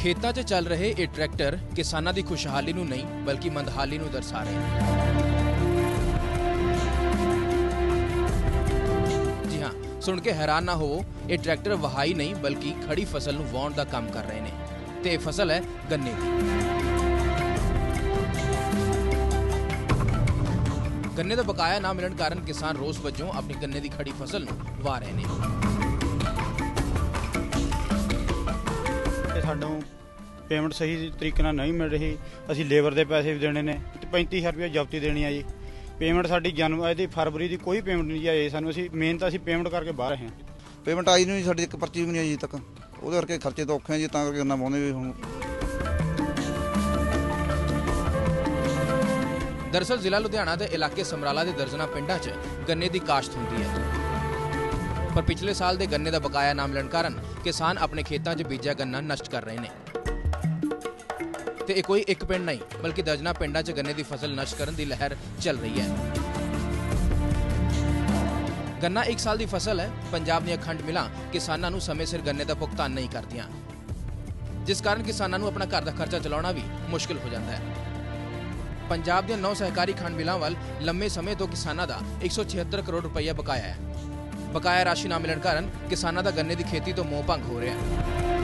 ਖੇਤਾਂ 'ਚ ਚੱਲ ਰਹੇ ਇਹ ਟਰੈਕਟਰ ਕਿਸਾਨਾਂ ਦੀ ਖੁਸ਼ਹਾਲੀ ਨੂੰ ਨਹੀਂ, ਬਲਕਿ ਮੰਦਹਾਲੀ ਨੂੰ ਦਰਸਾ ਰਹੇ ਨੇ। ਜੀ ਹਾਂ, ਸੁਣ ਕੇ ਹੈਰਾਨ ਨਾ ਹੋਵੋ, ਇਹ ਟਰੈਕਟਰ ਵਹਾਈ ਨਹੀਂ, ਬਲਕਿ ਖੜੀ ਫਸਲ ਨੂੰ ਵਾਉਣ ਦਾ ਕੰਮ ਕਰ ਰਹੇ ਨੇ। ਤੇ ਇਹ ਫਸਲ ਹੈ ਗੰਨੇ ਦੀ। ਗੰਨੇ ਦਾ ਬਕਾਇਆ ਨਾ ਮਿਲਣ ਕਾਰਨ ਕਿਸਾਨ ਰੋਸ ਵਜੋਂ ਆਪਣੀ ਗੰਨੇ ਦੀ ਖੜੀ ਫਸਲ ਨੂੰ ਵਾਹ ਰਹੇ ਨੇ। ਸਾਨੂੰ ਪੇਮੈਂਟ ਸਹੀ ਤਰੀਕੇ ਨਾਲ ਨਹੀਂ ਮਿਲ ਰਹੀ। ਅਸੀਂ ਲੇਬਰ ਦੇ ਪੈਸੇ ਵੀ ਦੇਣੇ ਨੇ। ਤੇ 35000 ਰੁਪਏ ਜ਼ਬਤੀ ਦੇਣੀ ਆ ਜੀ। ਪੇਮੈਂਟ ਸਾਡੀ ਜਨਵਰੀ ਇਹਦੀ ਫਰਵਰੀ ਦੀ ਕੋਈ ਪੇਮੈਂਟ ਨਹੀਂ ਆਈ। ਸਾਨੂੰ ਅਸੀਂ ਮੇਨ ਤਾਂ ਅਸੀਂ ਪੇਮੈਂਟ ਕਰਕੇ ਬਾਹਰ ਰਹੇ ਹਾਂ। ਪੇਮੈਂਟ ਆਈ ਨਹੀਂ ਸਾਡੀ ਇੱਕ ਪਰਚੀ ਵੀ ਨਹੀਂ ਆਈ ਜੀ ਤੱਕ। ਉਹਦੇ ਕਰਕੇ ਖਰਚੇ ਤਾਂ ਔਖੇ ਆ ਜੀ ਤਾਂ ਕਰਕੇ ਕਰਨਾ ਪਾਉਂਦੇ ਵੀ ਹੁਣ। ਦਰਅਸਲ ਜ਼ਿਲ੍ਹਾ ਲੁਧਿਆਣਾ ਦੇ ਇਲਾਕੇ ਸਮਰਾਲਾ ਦੇ ਦਰਜਨਾ ਪਿੰਡਾਂ 'ਚ ਗੰਨੇ ਦੀ ਕਾਸ਼ਤ ਹੁੰਦੀ ਹੈ। ਪਰ ਪਿਛਲੇ ਸਾਲ ਦੇ ਗੰਨੇ ਦਾ ਬਕਾਇਆ ਨਾ ਮਿਲਣ ਕਾਰਨ ਕਿਸਾਨ ਆਪਣੇ ਖੇਤਾਂ 'ਚ ਬੀਜਿਆ ਗੰਨਾ ਨਸ਼ਟ ਕਰ ਰਹੇ ਨੇ। ਤੇ ਇਹ ਕੋਈ ਇੱਕ ਪਿੰਡ ਨਹੀਂ, ਬਲਕਿ ਦਰਜਨਾ ਪਿੰਡਾਂ 'ਚ ਗੰਨੇ ਦੀ ਫਸਲ ਨਸ਼ਟ ਕਰਨ ਦੀ ਲਹਿਰ ਚੱਲ ਰਹੀ ਹੈ। ਗੰਨਾ 1 ਸਾਲ ਦੀ ਫਸਲ ਹੈ। ਪੰਜਾਬ ਦੀਆਂ ਖੰਡ ਮਿਲਾਂ ਕਿਸਾਨਾਂ ਨੂੰ ਸਮੇਂ ਸਿਰ ਗੰਨੇ ਦਾ ਭੁਗਤਾਨ ਨਹੀਂ ਕਰਦੀਆਂ। ਜਿਸ ਕਾਰਨ ਕਿਸਾਨਾਂ ਨੂੰ ਆਪਣਾ ਘਰ ਦਾ ਖਰਚਾ ਚਲਾਉਣਾ ਵੀ ਮੁਸ਼ਕਲ ਹੋ ਜਾਂਦਾ ਹੈ। ਪੰਜਾਬ ਦੀਆਂ ਨੌ ਸਹਿਕਾਰੀ ਖੰਡ ਮਿਲਾਂ ਵੱਲ ਲੰਮੇ ਸਮੇਂ ਤੋਂ ਕਿਸਾਨਾਂ ਦਾ 176 ਕਰੋੜ ਰੁਪਈਆ ਬਕਾਇਆ ਹੈ। ਬਕਾਇਆ ਰਾਸ਼ੀ ਨਾ ਮਿਲਣ ਕਾਰਨ ਕਿਸਾਨਾਂ ਦਾ ਗੰਨੇ ਦੀ ਖੇਤੀ ਤੋਂ ਮੋਹ ਭੰਗ ਹੋ ਰਿਹਾ ਹੈ।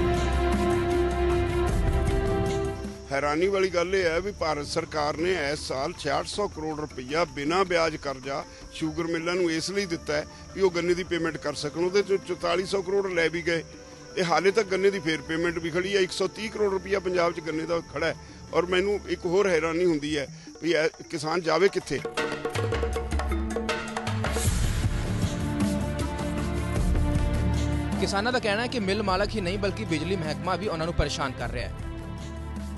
ਹੈਰਾਨੀ ਵਾਲੀ ਗੱਲ ਇਹ ਹੈ ਵੀ ਭਾਰਤ ਸਰਕਾਰ ਨੇ ਇਸ ਸਾਲ 6600 ਕਰੋੜ ਰੁਪਈਆ ਬਿਨਾਂ ਵਿਆਜ ਕਰਜ਼ਾ ਸ਼ੂਗਰ ਮਿੱਲਾਂ ਨੂੰ ਇਸ ਲਈ ਦਿੱਤਾ ਹੈ ਉਹ ਗੰਨੇ ਦੀ ਪੇਮੈਂਟ ਕਰ ਸਕਣ। ਉਹਦੇ ਚੋਂ 4400 ਕਰੋੜ ਲੈ ਵੀ ਗਏ। ਤੇ ਹਾਲੇ ਤੱਕ ਗੰਨੇ ਦੀ ਫੇਰ ਪੇਮੈਂਟ ਵੀ ਖੜੀ ਹੈ। 130 ਕਰੋੜ ਰੁਪਈਆ ਪੰਜਾਬ 'ਚ ਗੰਨੇ ਦਾ ਖੜਾ ਹੈ। ਔਰ ਮੈਨੂੰ ਇੱਕ ਹੋਰ ਹੈਰਾਨੀ ਹੁੰਦੀ ਹੈ ਵੀ ਕਿਸਾਨ ਜਾਵੇ ਕਿੱਥੇ? ਕਿਸਾਨਾਂ ਦਾ ਕਹਿਣਾ ਹੈ ਕਿ ਮਿਲ ਮਾਲਕ ਹੀ ਨਹੀਂ, ਬਲਕਿ ਬਿਜਲੀ ਮਹਿਕਮਾ ਵੀ ਉਹਨਾਂ ਨੂੰ ਪਰੇਸ਼ਾਨ ਕਰ ਰਿਹਾ ਹੈ।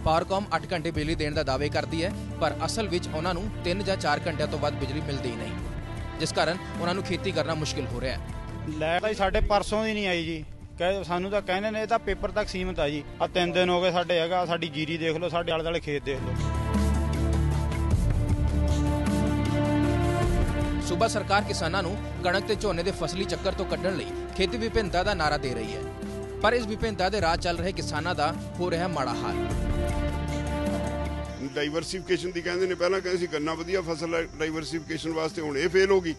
ਪਾਵਰਕਾਮ 8 ਘੰਟੇ ਬਿਜਲੀ ਦੇਣ ਦਾ ਦਾਅਵੇ ਕਰਦੀ ਹੈ ਪਰ ਅਸਲ ਵਿੱਚ ਉਹਨਾਂ ਨੂੰ 3 ਜਾਂ 4 ਘੰਟਿਆਂ ਤੋਂ ਵੱਧ ਬਿਜਲੀ ਮਿਲਦੀ ਹੀ ਨਹੀਂ। ਜਿਸ ਕਾਰਨ ਉਹਨਾਂ ਨੂੰ ਖੇਤੀ ਕਰਨਾ ਮੁਸ਼ਕਿਲ ਹੋ ਰਿਹਾ ਹੈ। ਲਾਈਟ ਤਾਂ ਸਾਡੇ ਪਰਸੋਂ ਦੀ ਨਹੀਂ ਆਈ ਜੀ। ਕਹੇ ਸਾਨੂੰ ਤਾਂ ਕਹਿੰਦੇ ਨੇ ਇਹ ਤਾਂ ਪੇਪਰ ਤੱਕ ਸੀਮਤ ਆ ਜੀ। ਆ ਤਿੰਨ ਦਿਨ ਹੋ ਗਏ ਸਾਡੇ ਹੈਗਾ ਸਾਡੀ ਜੀਰੀ ਦੇਖ ਲਓ ਸਾਡੇ ਆਲੇ ਦੁਆਲੇ ਖੇਤ ਦੇਖ ਲਓ। ਸੂਬਾ ਸਰਕਾਰ ਕਿਸਾਨਾਂ ਨੂੰ ਕਣਕ ਤੇ ਝੋਨੇ ਦੇ ਫਸਲੀ ਚੱਕਰ ਤੋਂ ਕੱਢਣ ਲਈ ਖੇਤੀ ਵਿਭਿੰਨਤਾ ਦਾ ਨਾਰਾ ਦੇ ਰਹੀ ਹੈ। ਪਰ ਇਸ ਵਿਭਿੰਨਤਾ ਦੇ ਰਾਹ ਚੱਲ ਰਹੇ ਕਿਸਾਨਾਂ ਦਾ ਹੋ ਰਿਹਾ ਮਾੜਾ ਹਾਲ। ਡਾਈਵਰਸਿਫਿਕੇਸ਼ਨ ਦੀ ਕਹਿੰਦੇ ਨੇ, ਪਹਿਲਾਂ ਕਹਿੰਦੇ ਸੀ ਗੰਨਾ ਵਧੀਆ ਫਸਲ ਹੈ ਡਾਈਵਰਸਿਫਿਕੇਸ਼ਨ ਵਾਸਤੇ ਹੁਣ ਇਹ ਫੇਲ ਹੋ ਗਈ।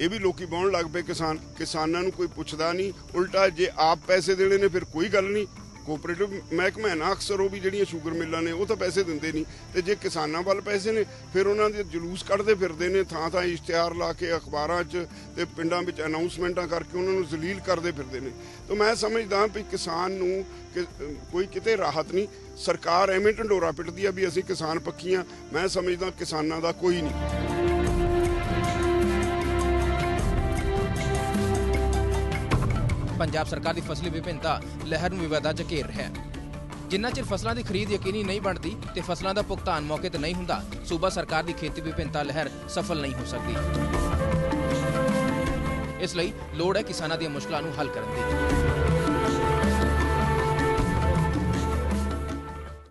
ਇਹ ਵੀ ਲੋਕੀ ਬਾਉਣ ਲੱਗ ਪਏ ਕਿਸਾਨ, ਕਿਸਾਨਾਂ ਨੂੰ ਕੋਈ ਪੁੱਛਦਾ ਨਹੀਂ, ਉਲਟਾ ਜੇ ਆਪ ਪੈਸੇ ਦੇਣੇ ਨੇ, ਫਿਰ ਕੋਈ ਗੱਲ ਨਹੀਂ। ਕੋਆਪਰੇਟਿਵ ਮਹਿਕਮਾ ਹੈ ਨਾ, ਅਕਸਰ ਉਹ ਵੀ ਜਿਹੜੀਆਂ ਸ਼ੂਗਰ ਮਿੱਲਾਂ ਨੇ, ਉਹ ਤਾਂ ਪੈਸੇ ਦਿੰਦੇ ਨਹੀਂ। ਤੇ ਜੇ ਕਿਸਾਨਾਂ ਵੱਲ ਪੈਸੇ ਨੇ, ਫਿਰ ਉਹਨਾਂ ਦੇ ਜਲੂਸ ਕੱਢਦੇ ਫਿਰਦੇ ਨੇ, ਥਾਂ ਥਾਂ ਇਸ਼ਤਿਹਾਰ ਲਾ ਕੇ ਅਖਬਾਰਾਂ 'ਚ ਤੇ ਪਿੰਡਾਂ ਵਿੱਚ ਅਨਾਉਂਸਮੈਂਟਾਂ ਕਰਕੇ ਉਹਨਾਂ ਨੂੰ ਜ਼ਲੀਲ ਕਰਦੇ ਫਿਰਦੇ ਨੇ। ਤਾਂ ਮੈਂ ਸਮਝਦਾ ਵੀ ਕਿਸਾਨ ਨੂੰ ਕਿ- ਕੋਈ ਕਿਤੇ ਰਾਹਤ ਨਹੀਂ। ਸਰਕਾਰ ਐਵੇਂ ਢੰਡੋਰਾ ਪਿੱਟਦੀ ਆ ਵੀ ਅਸੀਂ ਕਿਸਾਨ ਪੱਖੀਆਂ ਮੈਂ ਸਮਝਦਾ ਕਿਸਾਨਾਂ ਦਾ ਕੋਈ ਨਹੀਂ। ਪੰਜਾਬ ਸਰਕਾਰ ਦੀ ਫਸਲੀ ਵਿਭਿੰਨਤਾ ਲਹਿਰ ਨੂੰ ਵਿਵਾਦਾਂ 'ਚ ਘੇਰ ਰਿਹਾ ਹੈ। ਜਿੰਨਾ ਚਿਰ ਫਸਲਾਂ ਦੀ ਖਰੀਦ ਯਕੀਨੀ ਨਹੀਂ ਬਣਦੀ ਤੇ ਫਸਲਾਂ ਦਾ ਭੁਗਤਾਨ ਮੌਕੇ ਤੇ ਨਹੀਂ ਹੁੰਦਾ, ਸੂਬਾ ਸਰਕਾਰ ਦੀ ਖੇਤੀ ਵਿਭਿੰਨਤਾ ਲਹਿਰ ਸਫਲ ਨਹੀਂ ਹੋ ਸਕਦੀ। ਇਸ ਲਈ ਲੋੜ ਹੈ ਕਿਸਾਨਾਂ ਦੀਆਂ ਮੁਸ਼ਕਲਾਂ ਨੂੰ ਹੱਲ ਕਰਨ ਦੀ।